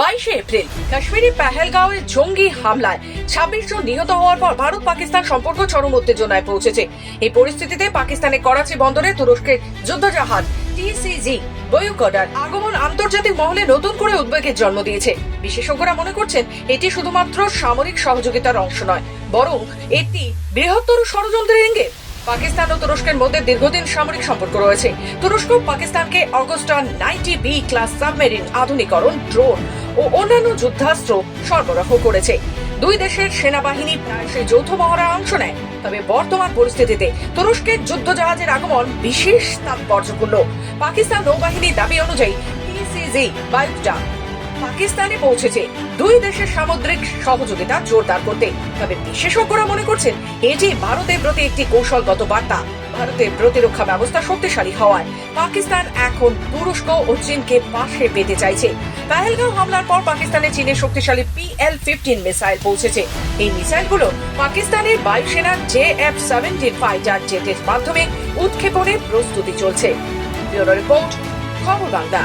বাইশে এপ্রিল, কাশ্মীরি পেহেলগাঁওয়ে জঙ্গি হামলায় ছাব্বিশ জন নিহত হওয়ার পর ভারত পাকিস্তান সম্পর্ক চরম উত্তেজনায় পৌঁছেছে। এই পরিস্থিতিতে পাকিস্তানের করাচি বন্দরে তুরস্কের যুদ্ধজাহাজ টিসিজি বয়ুকডার আগমন আন্তর্জাতিক মহলে নতুন করে উদ্বেগের জন্ম দিয়েছে। বিশেষজ্ঞরা মনে করছেন, এটি শুধুমাত্র সামরিক সহযোগিতার অংশ নয়, বরং এটি বৃহত্তর ষড়যন্ত্রের ইঙ্গিত। পাকিস্তান ও তুরস্কের মধ্যে দীর্ঘদিন সামরিক সম্পর্ক রয়েছে। তুরস্ক পাকিস্তানকে Agosta ninety B class submarine আধুনিকরণ, drone ও অন্যান্য যুদ্ধাস্ত্র সরবরাহ করেছে। দুই দেশের সেনাবাহিনী প্রায়শই যৌথ মহড়ায় অংশ নেয়। তবে বর্তমান পরিস্থিতিতে তুরস্কের যুদ্ধজাহাজের আগমন বিশেষ তাৎপর্যপূর্ণ পাকিস্তান নৌবাহিনীর দাবি অনুযায়ী বায়ুটা পাকিস্তানে পৌঁছেছে। দুই দেশের সামুদ্রিক সহযোগিতা জোরদার করতে। তবে বিশেষজ্ঞরা মনে করছেন, এটি ভারতের প্রতি একটি কৌশলগত বার্তা। ভারতের প্রতিরক্ষা ব্যবস্থা শক্তিশালী হওয়ায় পাকিস্তান এখন তুরস্ক ও চীনকে পাশে পেতে চাইছে। পেহেলগাঁও হামলার পর পাকিস্তানে চীনের শক্তিশালী পিএল ফিফটিন মিসাইল পৌঁছেছে। এই মিসাইলগুলো পাকিস্তানের বায়ুসেনার জে এফ সেভেন্টিন ফাইটার জেটের মাধ্যমে উৎক্ষেপণের প্রস্তুতি চলছে। ব্যুরো রিপোর্ট, খবর বাংলা।